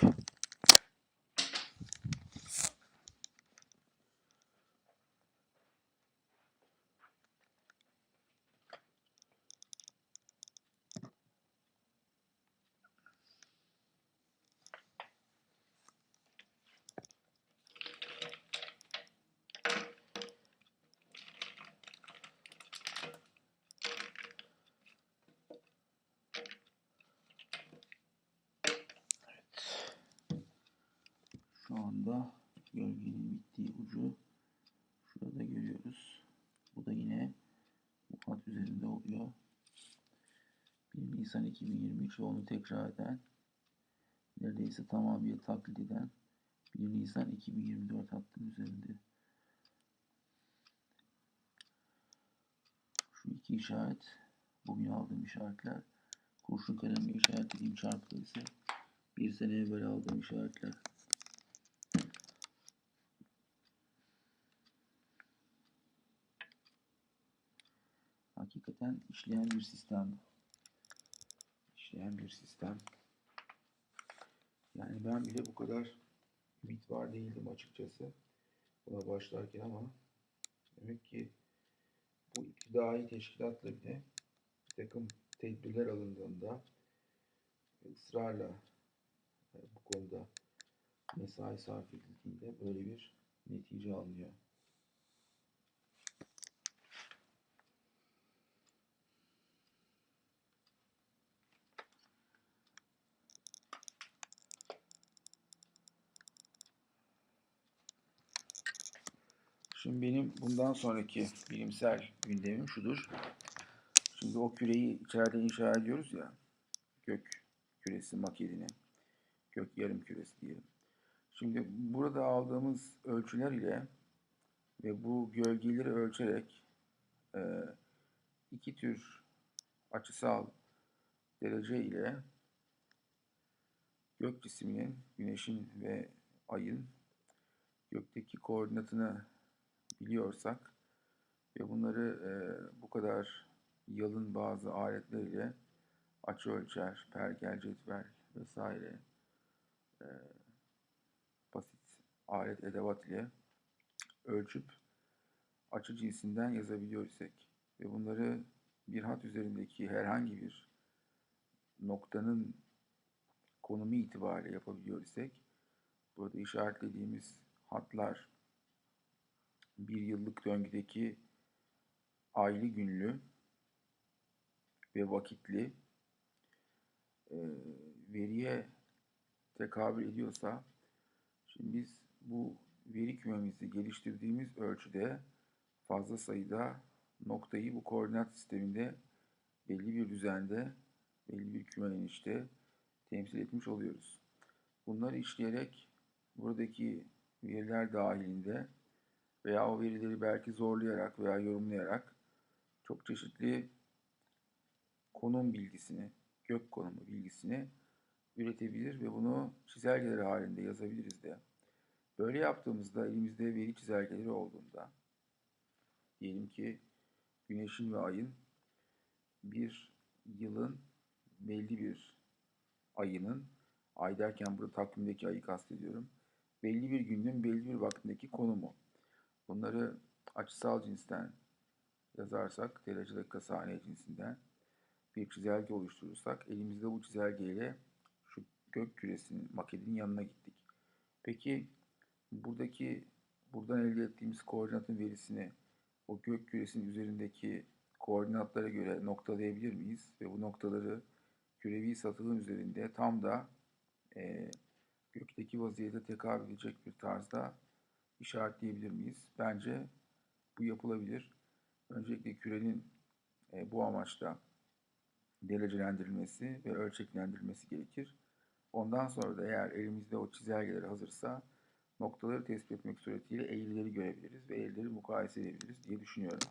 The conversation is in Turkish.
Şu anda gölgenin bittiği ucu şurada görüyoruz. Bu da yine bu hat üzerinde oluyor. 1 Nisan 2023 ve onu tekrar eden neredeyse tamamıyla taklit eden 1 Nisan 2024 hattının üzerinde. Şu iki işaret bugün aldığım işaretler. Kurşun kalemle işaretlediğim çarpılar ise bir sene evvel aldığım işaretler. Hakikaten işleyen bir sistem. bu. İşleyen bir sistem. Yani ben bile bu kadar ümit var değildim açıkçası. Buna başlarken ama demek ki bu iptidai teşkilatla bile bir takım tedbirler alındığında ısrarla e, bu konuda mesai sarf edildiğinde böyle bir netice alınıyor. Şimdi benim bundan sonraki bilimsel gündemim şudur. Şimdi o küreyi içeride inşa ediyoruz ya. Gök küresi maketini. Gök yarım küresi diyelim. Şimdi burada aldığımız ölçüler ile ve bu gölgeleri ölçerek e, iki tür açısal derece ile gök cisminin, güneşin ve ayın gökteki koordinatını biliyorsak ve bunları e, bu kadar yalın bazı aletler ile açı ölçer, pergel, cetvel vesaire e, basit alet edevat ile ölçüp açı cinsinden yazabiliyor isek ve bunları bir hat üzerindeki herhangi bir noktanın konumu itibariyle yapabiliyor isek burada işaretlediğimiz hatlar bir yıllık döngüdeki aylı günlü ve vakitli e, veriye tekabül ediyorsa şimdi biz bu veri kümemizi geliştirdiğimiz ölçüde fazla sayıda noktayı bu koordinat sisteminde belli bir düzende belli bir küme enişte temsil etmiş oluyoruz. Bunları işleyerek buradaki veriler dahilinde veya o verileri belki zorlayarak veya yorumlayarak çok çeşitli konum bilgisini, gök konumu bilgisini üretebilir ve bunu çizelgeler halinde yazabiliriz de. Böyle yaptığımızda elimizde veri çizelgeleri olduğunda diyelim ki güneşin ve ayın bir yılın belli bir ayının ay derken burada takvimdeki ayı kastediyorum. Belli bir günün belli bir vaktindeki konumu. Bunları açısal cinsten yazarsak, derece dakika saniye cinsinden bir çizelge oluşturursak, elimizde bu çizelgeyle şu gök küresinin maketinin yanına gittik. Peki buradaki buradan elde ettiğimiz koordinatın verisini o gök küresinin üzerindeki koordinatlara göre noktalayabilir miyiz? Ve bu noktaları kürevi satılın üzerinde tam da e, gökteki vaziyete tekabül edecek bir tarzda işaretleyebilir miyiz? Bence bu yapılabilir. Öncelikle kürenin e, bu amaçla derecelendirilmesi ve ölçeklendirilmesi gerekir. Ondan sonra da eğer elimizde o çizelgeler hazırsa noktaları tespit etmek suretiyle eğrileri görebiliriz ve eğrileri mukayese edebiliriz diye düşünüyorum.